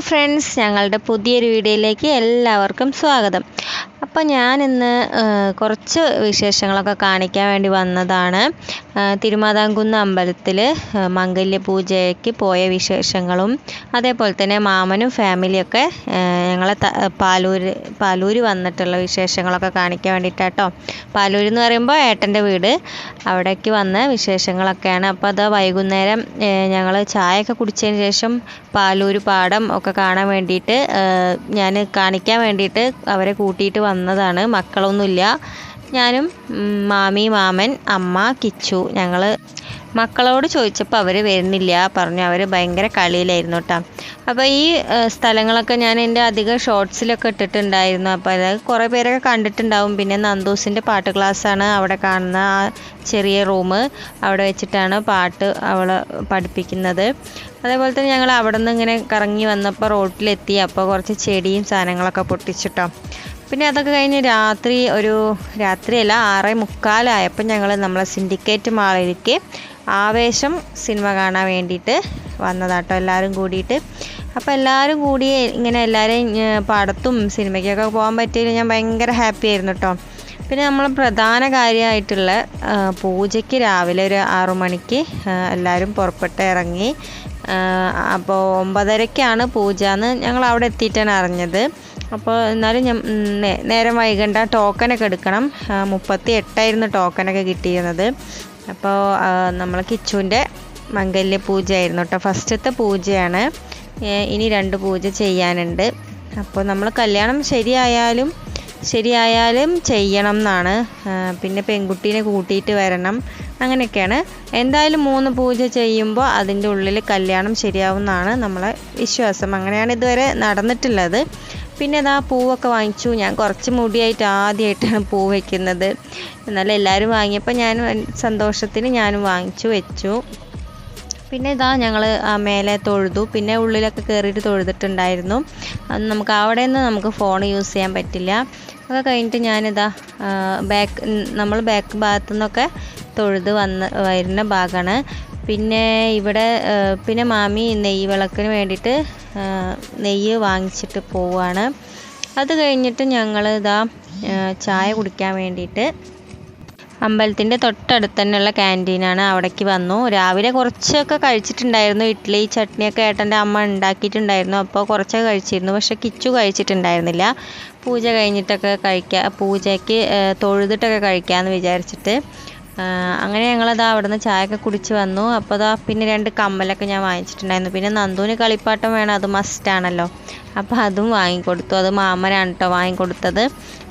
Friends ഞങ്ങളുടെ പുതിയൊരു വീഡിയോയിലേക്ക് എല്ലാവർക്കും സ്വാഗതം. അപ്പോൾ ഇന്ന് കുറച്ച് വിശേഷങ്ങളൊക്കെ കാണിക്കാൻ വേണ്ടി വന്നതാണ്. തിരുമാതാംകുന്ന് അമ്പലത്തിൽ മംഗല്യ പൂജയ്ക്ക് പോയ വിശേഷങ്ങളും അതേപോലെ തന്നെ മാമനും ഫാമിലിയൊക്കെ ഞങ്ങളെ പാലൂര് പാലൂര് വന്നിട്ടുള്ള വിശേഷങ്ങളൊക്കെ കാണിക്കാൻ വേണ്ടിയിട്ടാട്ടോ പാലൂർ എന്ന് പറയുമ്പോൾ ഏട്ടന്റെ വീട്. അവിടേക്ക് വന്ന വിശേഷങ്ങളൊക്കെയാണ്. അപ്പോൾ അത് വൈകുന്നേരം ഞങ്ങൾ ചായയൊക്കെ കുടിച്ചതിന് ശേഷം പാലൂർ പാടം ഒക്കെ കാണാൻ വേണ്ടിയിട്ട് ഞാൻ കാണിക്കാൻ വേണ്ടിയിട്ട് അവരെ കൂട്ടിയിട്ട് വന്നതാണ്. മക്കളൊന്നുമില്ല. ഞാനും മാമി മാമൻ അമ്മ കിച്ചു ഞങ്ങൾ മക്കളോട് ചോദിച്ചപ്പോൾ അവർ വരുന്നില്ല. പറഞ്ഞു അവർ ഭയങ്കര കളിയിലായിരുന്നു കേട്ടോ അപ്പോൾ ഈ സ്ഥലങ്ങളൊക്കെ ഞാൻ എന്റെ അധികം ഷോർട്സിലൊക്കെ ഇട്ടിട്ടുണ്ടായിരുന്നു. അപ്പോൾ അത് കുറേ പേരൊക്കെ കണ്ടിട്ടുണ്ടാവും. പിന്നെ നന്ദൂസിന്റെ പാട്ട് ക്ലാസ്സാണ് അവിടെ കാണുന്ന ആ ചെറിയ റൂം അവിടെ വെച്ചിട്ടാണ് പാട്ട് അവൾ പഠിപ്പിക്കുന്നത്. അതേപോലെ തന്നെ ഞങ്ങൾ അവിടെ നിന്ന് ഇങ്ങനെ കറങ്ങി വന്നപ്പോൾ റോട്ടിലെത്തി. അപ്പോൾ കുറച്ച് ചെടിയും സാധനങ്ങളൊക്കെ പൊട്ടിച്ചിട്ടോ പിന്നെ അതൊക്കെ കഴിഞ്ഞ് രാത്രി ഒരു രാത്രിയല്ല ആറേ മുക്കാലായപ്പോൾ ഞങ്ങൾ നമ്മളെ സിൻഡിക്കേറ്റ് മാളിലേക്ക് ആവേശം സിനിമ കാണാൻ വേണ്ടിയിട്ട് വന്നതാട്ടോ എല്ലാവരും കൂടിയിട്ട്. അപ്പോൾ എല്ലാവരും കൂടി ഇങ്ങനെ എല്ലാവരെയും പടത്തും സിനിമയ്ക്കൊക്കെ പോകാൻ പറ്റിയതിൽ ഞാൻ ഭയങ്കര ഹാപ്പി ആയിരുന്നു കേട്ടോ പിന്നെ നമ്മൾ പ്രധാന കാര്യമായിട്ടുള്ള പൂജയ്ക്ക് രാവിലെ ഒരു ആറു മണിക്ക് എല്ലാവരും പുറപ്പെട്ട് ഇറങ്ങി അപ്പോൾ ഒമ്പതരയ്ക്കാണ് പൂജ എന്ന് ഞങ്ങൾ അവിടെ എത്തിയിട്ടാണ് അറിഞ്ഞത്. അപ്പോൾ എന്നാലും ഞാൻ നേരം വൈകണ്ട. ടോക്കനൊക്കെ എടുക്കണം. മുപ്പത്തി എട്ടായിരുന്നു ടോക്കനൊക്കെ കിട്ടിയിരുന്നത്. അപ്പോൾ നമ്മൾ കിച്ചുവിന്റെ മംഗല്യ പൂജയായിരുന്നു കേട്ടോ ഫസ്റ്റത്തെ പൂജയാണ്. ഇനി രണ്ട് പൂജ ചെയ്യാനുണ്ട്. അപ്പോൾ നമ്മൾ കല്യാണം ശരിയായാലും ശരിയായാലും ചെയ്യണം എന്നാണ്. പിന്നെ പെൺകുട്ടീനെ കൂട്ടിയിട്ട് വരണം. അങ്ങനെയൊക്കെയാണ്. എന്തായാലും മൂന്ന് പൂജ ചെയ്യുമ്പോൾ അതിന്റെ ഉള്ളിൽ കല്യാണം ശരിയാവും എന്നാണ് നമ്മളെ വിശ്വാസം. അങ്ങനെയാണ് ഇതുവരെ നടന്നിട്ടുള്ളത്. പിന്നെ അതാ പൂവൊക്കെ വാങ്ങിച്ചു. ഞാൻ കുറച്ച് മുടിയായിട്ട് ആദ്യമായിട്ടാണ് പൂ വയ്ക്കുന്നത് എന്നാലും എല്ലാവരും വാങ്ങിയപ്പോൾ ഞാൻ സന്തോഷത്തിന് ഞാനും വാങ്ങിച്ചു വെച്ചു. പിന്നെ ഇതാ ഞങ്ങൾ മേലെ തൊഴുതു. പിന്നെ ഉള്ളിലൊക്കെ കയറിയിട്ട് തൊഴുതിട്ടുണ്ടായിരുന്നു. നമുക്ക് അവിടെ നിന്ന് നമുക്ക് ഫോൺ യൂസ് ചെയ്യാൻ പറ്റില്ല. അതൊക്കെ കഴിഞ്ഞിട്ട് ഞാനിതാ ബാക്ക് നമ്മൾ ബാക്ക് ഭാഗത്തു നിന്നൊക്കെ തൊഴുത് വന്ന് വരുന്ന ഭാഗമാണ് പിന്നെ ഇവിടെ പിന്നെ മാമി നെയ്യ് വിളക്കിന് വേണ്ടിയിട്ട് നെയ്യ് വാങ്ങിച്ചിട്ട് പോവുകയാണ് അത് കഴിഞ്ഞിട്ട് ഞങ്ങൾ ഇതാ ചായ കുടിക്കാൻ വേണ്ടിയിട്ട് അമ്പലത്തിന്റെ തൊട്ടടുത്ത് തന്നെയുള്ള ക്യാന്റീനാണ് അവിടേക്ക് വന്നു. രാവിലെ കുറച്ചൊക്കെ കഴിച്ചിട്ടുണ്ടായിരുന്നു. ഇഡ്ഡലി ചട്നിയൊക്കെ ഏട്ടന്റെ അമ്മ ഉണ്ടാക്കിയിട്ടുണ്ടായിരുന്നു. അപ്പോൾ കുറച്ചൊക്കെ കഴിച്ചിരുന്നു. പക്ഷെ കിച്ചു കഴിച്ചിട്ടുണ്ടായിരുന്നില്ല. പൂജ കഴിഞ്ഞിട്ടൊക്കെ കഴിക്കുക പൂജയ്ക്ക് തൊഴുതിട്ടൊക്കെ കഴിക്കാമെന്ന് വിചാരിച്ചിട്ട്. അങ്ങനെ ഞങ്ങളത് അവിടെ നിന്ന് ചായയൊക്കെ കുടിച്ച് വന്നു. അപ്പോൾ അതാ പിന്നെ രണ്ട് കമ്മലൊക്കെ ഞാൻ വാങ്ങിച്ചിട്ടുണ്ടായിരുന്നു. പിന്നെ നന്ദുവിന് കളിപ്പാട്ടം വേണം അത് മസ്റ്റാണല്ലോ അപ്പോൾ അതും വാങ്ങിക്കൊടുത്തു. അത് മാമനാണ് കേട്ടോ വാങ്ങിക്കൊടുത്തത്.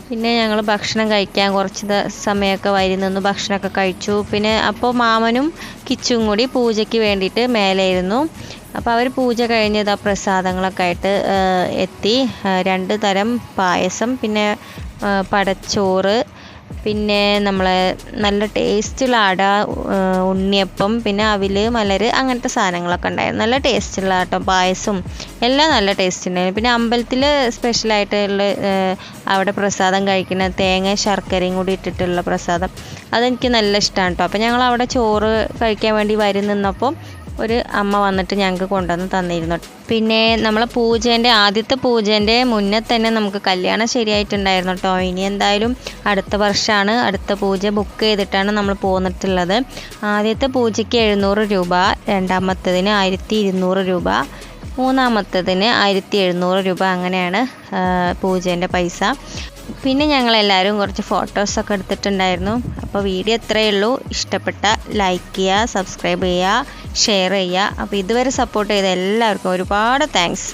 പിന്നെ ഞങ്ങൾ ഭക്ഷണം കഴിക്കാൻ കുറച്ച് സമയമൊക്കെ വരി നിന്ന് ഭക്ഷണമൊക്കെ കഴിച്ചു. പിന്നെ അപ്പോൾ മാമനും കിച്ചും കൂടി പൂജയ്ക്ക് വേണ്ടിയിട്ട് മേലെയിരുന്നു. അപ്പോൾ അവർ പൂജ കഴിഞ്ഞത് ആ പ്രസാദങ്ങളൊക്കെ ആയിട്ട് എത്തി. രണ്ട് തരം പായസം പിന്നെ പടച്ചോറ് പിന്നെ നമ്മളെ നല്ല ടേസ്റ്റുള്ള അട ഉണ്ണിയപ്പം പിന്നെ അവിൽ മലര് അങ്ങനത്തെ സാധനങ്ങളൊക്കെ ഉണ്ടായിരുന്നു. നല്ല ടേസ്റ്റുള്ള കേട്ടോ പായസം. എല്ലാം നല്ല ടേസ്റ്റ് ഉണ്ടായിരുന്നു പിന്നെ അമ്പലത്തിൽ സ്പെഷ്യലായിട്ടുള്ള അവിടെ പ്രസാദം കഴിക്കുന്ന തേങ്ങ ശർക്കരയും കൂടി ഇട്ടിട്ടുള്ള പ്രസാദം. അതെനിക്ക് നല്ല ഇഷ്ടമാണ് കേട്ടോ അപ്പോൾ ഞങ്ങൾ അവിടെ ചോറ് കഴിക്കാൻ വേണ്ടി വരി നിന്നപ്പോൾ ഒരു അമ്മ വന്നിട്ട് ഞങ്ങൾക്ക് കൊണ്ടുവന്ന് തന്നിരുന്നു. പിന്നെ നമ്മളെ പൂജേന്റെ ആദ്യത്തെ പൂജേന്റെ മുന്നേ തന്നെ നമുക്ക് കല്യാണം ശരിയായിട്ടുണ്ടായിരുന്നു കേട്ടോ ഇനി എന്തായാലും അടുത്ത വർഷമാണ് അടുത്ത പൂജ ബുക്ക് ചെയ്തിട്ടാണ് നമ്മൾ പോന്നിട്ടുള്ളത്. ആദ്യത്തെ പൂജയ്ക്ക് എഴുന്നൂറ് രൂപ രണ്ടാമത്തതിന് ആയിരത്തി ഇരുന്നൂറ് രൂപ മൂന്നാമത്തതിന് ആയിരത്തി എഴുന്നൂറ് രൂപ അങ്ങനെയാണ് പൂജേന്റെ പൈസ. പിന്നെ ഞങ്ങളെല്ലാവരും കുറച്ച് ഫോട്ടോസൊക്കെ എടുത്തിട്ടുണ്ടായിരുന്നു. അപ്പോൾ വീഡിയോ ഇത്രയേ ഉള്ളൂ. ഇഷ്ടപ്പെട്ട ലൈക്ക് ചെയ്യുക സബ്സ്ക്രൈബ് ചെയ്യുക. ഷെയർ ചെയ്യുക. അപ്പോൾ ഇതുവരെ സപ്പോർട്ട് ചെയ്ത എല്ലാവർക്കും ഒരുപാട് താങ്ക്സ്